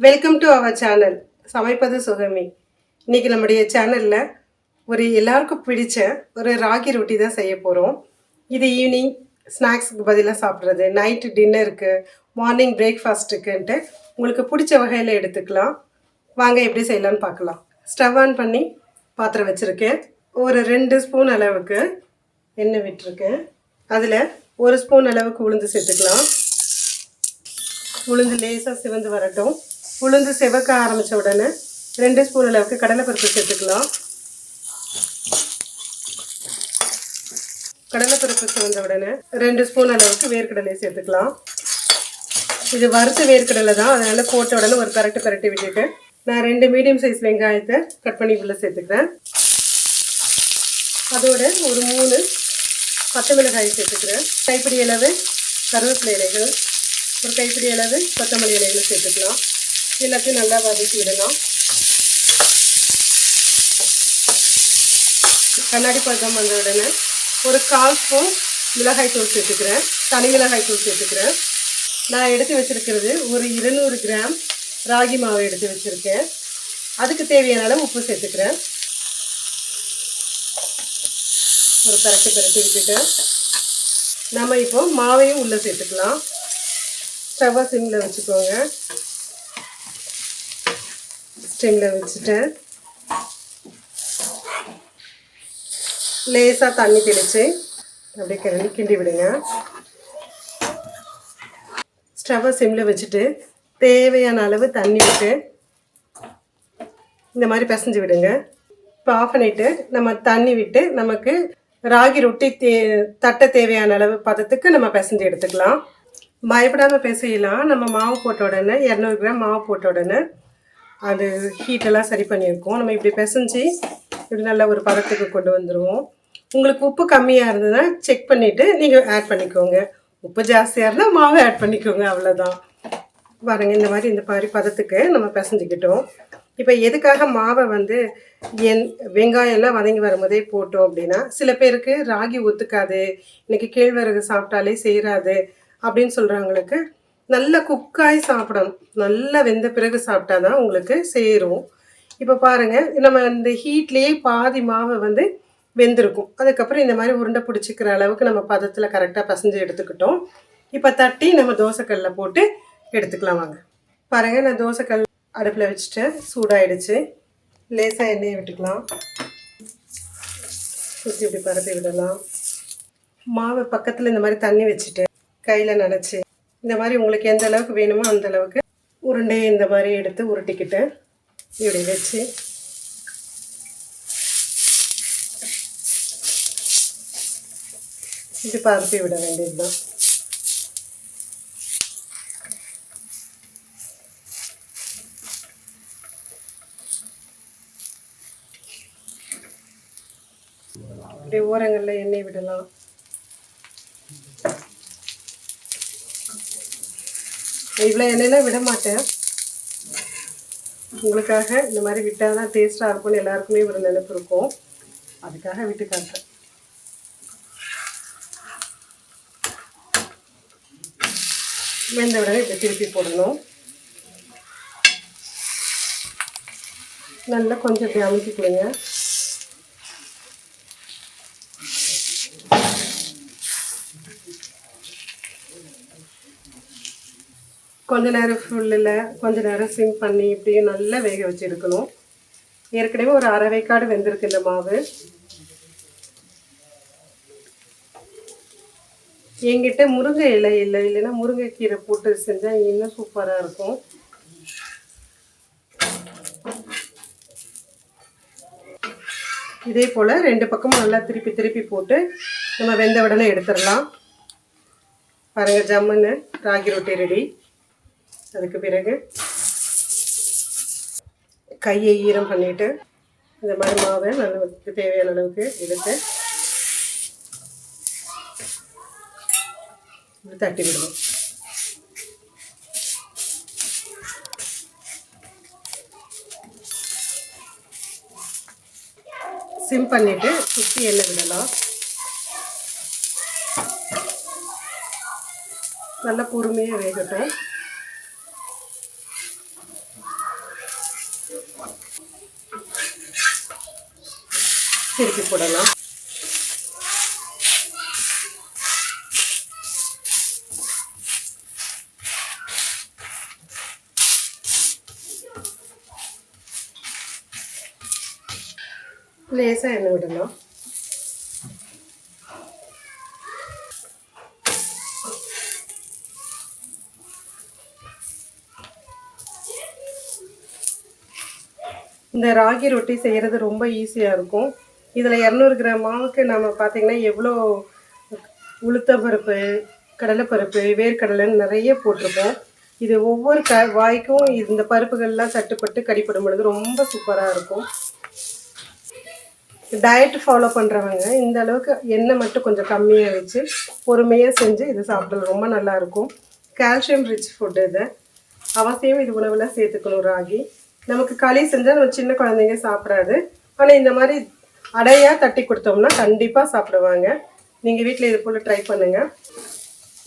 Welcome to our channel சமைப்பது சுகமி. இன்றைக்கி நம்முடைய சேனலில் ஒரு எல்லாருக்கும் பிடிச்ச ஒரு ராகி ரொட்டி தான் செய்ய போகிறோம் இது ஈவினிங் ஸ்நாக்ஸுக்கு பதிலாக சாப்பிட்றது. நைட்டு டின்னருக்கு மார்னிங் பிரேக்ஃபாஸ்ட்டுக்குன்ட்டு உங்களுக்கு பிடிச்ச வகையில் எடுத்துக்கலாம். வாங்க எப்படி செய்யலாம்னு பார்க்கலாம். ஸ்டவ் ஆன் பண்ணி பாத்திரம் வச்சுருக்கேன். ஒரு ரெண்டு ஸ்பூன் அளவுக்கு எண்ணெய் விட்டுருக்கேன். அதில் ஒரு ஸ்பூன் அளவுக்கு உளுந்து சேர்த்துக்கலாம். உளுந்து லேசாக சிவந்து வரட்டும். உளுந்து செவக்க ஆரம்பித்த உடனே ரெண்டு ஸ்பூன் அளவுக்கு கடலைப்பருப்பு சேர்த்துக்கலாம். கடலைப்பருப்பு சிவந்த உடனே ரெண்டு ஸ்பூன் அளவுக்கு வேர்க்கடலை சேர்த்துக்கலாம். இது வறுத்த வேர்க்கடலை தான். அதனால் போட்ட உடனே ஒரு பரட்டு பரட்டி விட்டுட்டு நான் ரெண்டு மீடியம் சைஸ் வெங்காயத்தை கட் பண்ணி உள்ளே சேர்த்துக்கிறேன். அதோட ஒரு மூணு பச்சை மிளகாய் சேர்த்துக்கிறேன். கைப்பிடி அளவு கருவேப்பிலை இலைகள் ஒரு கைப்பிடி அளவு கொத்தமல்லி இலைகளை சேர்த்துக்கலாம். எல்லாத்தையும் நல்லா வதக்கி விடலாம் கண்ணாடி பழக்கம் வந்த உடனே ஒரு கால் ஸ்பூன் மிளகாய் தூள் சேர்த்துக்கிறேன். தனி மிளகாய் தூள் சேர்த்துக்கிறேன். நான் எடுத்து வச்சிருக்கிறது ஒரு இருநூறு கிராம் ராகி மாவு எடுத்து வச்சுருக்கேன். அதுக்கு தேவையான அளவு உப்பு சேர்த்துக்கிறேன். ஒரு பரட்டி பரட்டி விட்டுட்டு நம்ம இப்போ மாவையும் உள்ளே சேர்த்துக்கலாம். ஸ்டவ்வை சிம்மில் வச்சுக்கோங்க. ஸ்டிமில் வச்சுட்டு லேசாக தண்ணி தெளித்து அப்படியே கிண்டி கிண்டி விடுங்க. ஸ்டவ்வை சிம்மில் வச்சுட்டு தேவையான அளவு தண்ணி விட்டு இந்த மாதிரி பிசைஞ்சு விடுங்க. இப்போ ஆஃப் பண்ணிவிட்டு நம்ம தண்ணி விட்டு நமக்கு ராகி ரொட்டி தே தட்ட தேவையான அளவு பதத்துக்கு நம்ம பிசைஞ்சு எடுத்துக்கலாம். பயப்படாமல் பிசையலாம் நம்ம மாவு போட்ட உடனே இரநூறு கிராம் மாவு போட்ட உடனே அது ஹீட்டெல்லாம் சரி பண்ணியிருக்கோம். நம்ம இப்படி பிசைஞ்சு இப்படி நல்ல ஒரு பதத்துக்கு கொண்டு வந்துடுவோம் உங்களுக்கு உப்பு கம்மியாக இருந்ததுன்னா செக் பண்ணிவிட்டு நீங்கள் ஆட் பண்ணிக்கோங்க. உப்பு ஜாஸ்தியாக இருந்தால் மாவு ஆட் பண்ணிக்கோங்க அவ்வளோதான் பாருங்கள் இந்த மாதிரி இந்த மாதிரி பதத்துக்கு நம்ம பிசைஞ்சிக்கிட்டோம். இப்போ எதுக்காக மாவை வந்து என் வெங்காயம்லாம் வதங்கி வரும்போதே போட்டோம் அப்படின்னா சில பேருக்கு ராகி ஒத்துக்காது இன்றைக்கி கேழ்வரகு சாப்பிட்டாலே செய்கிறாது அப்படின்னு சொல்கிறவங்களுக்கு நல்ல குக்காகி சாப்பிடணும். நல்லா வெந்த பிறகு சாப்பிட்டா தான் உங்களுக்கு சேரும். இப்போ பாருங்கள் நம்ம இந்த ஹீட்லேயே பாதி மாவை வந்து வெந்திருக்கும். அதுக்கப்புறம் இந்த மாதிரி உருண்டை பிடிச்சிக்கிற அளவுக்கு நம்ம பதத்தில் கரெக்டாக பசஞ்சு எடுத்துக்கிட்டோம். இப்போ தட்டி நம்ம தோசைக்கல்ல போட்டு எடுத்துக்கலாம் வாங்க. பாருங்கள் நான் தோசைக்கல் அடுப்பில் வச்சுட்டேன். சூடாயிடுச்சு. லேசாக எண்ணெயை விட்டுக்கலாம். சுற்றி இப்படி பரப்பி விடலாம். மாவை பக்கத்தில் இந்த மாதிரி தண்ணி வச்சுட்டு கையில் நனைச்சி இந்த மாதிரி உங்களுக்கு எந்த அளவுக்கு வேணுமோ அந்த அளவுக்கு உருண்டையை இந்த மாதிரி எடுத்து உருட்டிக்கிட்டேன் இப்படி வச்சு இது பரப்பி விட வேண்டியது தான் அப்படியே ஓரங்களில் எண்ணெய் விடலாம். இவ்வளோ எண்ணெயெல்லாம் விட மாட்டேன். உங்களுக்காக இந்த மாதிரி விட்டால் தான் டேஸ்ட்டாக இருக்கும்னு எல்லாருக்குமே ஒரு நினைப்பு இருக்கும். அதுக்காக விட்டு காட்டுறேன் வெந்த உடனே இப்போ திருப்பி போடணும். நல்லா கொஞ்சம் இப்படி அமுக்கி கொஞ்ச நேரம் ஃபுல்லில் கொஞ்ச நேரம் சிம் பண்ணி இப்படியே நல்லா வேக வச்சு எடுக்கணும் ஏற்கனவே ஒரு அரை வேக்காடு வெந்திருக்கு இந்த மாவு. என்கிட்ட முருங்கை இலை இல்லை இல்லைன்னா முருங்கைக்கீரை போட்டு செஞ்சால் இன்னும் சூப்பராக இருக்கும். இதே போல் ரெண்டு பக்கமும் நல்லா திருப்பி திருப்பி போட்டு நம்ம வெந்த உடனே எடுத்துடலாம். பாருங்கள் ஜம்முன்னு ராகி ரொட்டி ரெடி அதுக்கு பிறகு கையை ஈரம் பண்ணிட்டு இந்த மாதிரி மாவை நல்ல தேவையான அளவுக்கு எடுத்து தட்டி விடுவோம் சிம் பண்ணிட்டு சுற்றி எண்ணெய் விடலாம். நல்லா பொறுமையாக வேகட்டும். திருப்பி போடலாம். லேசாக எண்ணெய் விடலாம். இந்த ராகி ரொட்டி செய்கிறது ரொம்ப ஈஸியாக இருக்கும். இதில் இரநூறு கிராம் மாவுக்கு நம்ம பார்த்திங்கன்னா எவ்வளோ உளுத்தம்பருப்பு கடலைப்பருப்பு வேர்க்கடலைன்னு நிறைய போட்டிருப்போம். இது ஒவ்வொரு க வாய்க்கும் இந்த பருப்புகள்லாம் சட்டுப்பட்டு கடிப்படும் பொழுது ரொம்ப சூப்பராக இருக்கும். டயட் ஃபாலோ பண்ணுறவங்க இந்த அளவுக்கு எண்ணெய் மட்டும் கொஞ்சம் கம்மியாக வச்சு பொறுமையாக செஞ்சு இது சாப்பிடலாம். ரொம்ப நல்லா இருக்கும். கால்சியம் ரிச் ஃபுட்டு இது. அவசியம் இது உணவில் சேர்த்துக்கணும் ராகி. நமக்கு களி செஞ்சால் நம்ம சின்ன குழந்தைங்க சாப்பிடாது. ஆனால் இந்த மாதிரி அடையாக தட்டி கொடுத்தோம்னா கண்டிப்பாக சாப்பிடுவாங்க. நீங்கள் வீட்டில் இது போல் ட்ரை பண்ணுங்கள்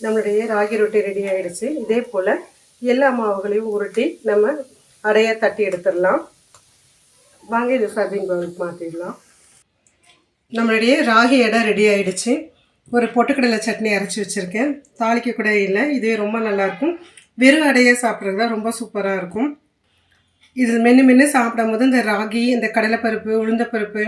நம்மளுடைய ராகி ரொட்டி ரெடி ஆகிடுச்சு இதே போல் எல்லா மாவுகளையும் உருட்டி நம்ம அடையாக தட்டி எடுத்துடலாம். வாங்க இது சர்விங் பவுலுக்கு மாற்றிடலாம் நம்மளுடைய ராகி எடை ரெடி ஆகிடுச்சு ஒரு பொட்டுக்கடலை சட்னி அரைச்சி வச்சுருக்கேன். தாளிக்க கூட இல்லை. இதுவே ரொம்ப நல்லாயிருக்கும். வெறும் அடையாக சாப்பிட்றது தான் ரொம்ப சூப்பராக இருக்கும். இது மென்று மென்று சாப்பிடும் போது இந்த ராகி இந்த கடலைப்பருப்பு உளுந்தப்பருப்பு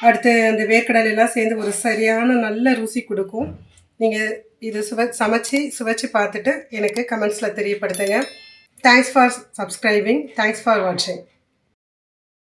அடுத்து அந்த வேர்க்கடலையெல்லாம் சேர்ந்து ஒரு சரியான நல்ல ருசி கொடுக்கும். நீங்கள் இது சுவ சமைச்சு சுவைச்சு பார்த்துட்டு எனக்கு கமெண்ட்ஸில் தெரியப்படுத்துங்க. Thanks for subscribing thanks for வாட்சிங்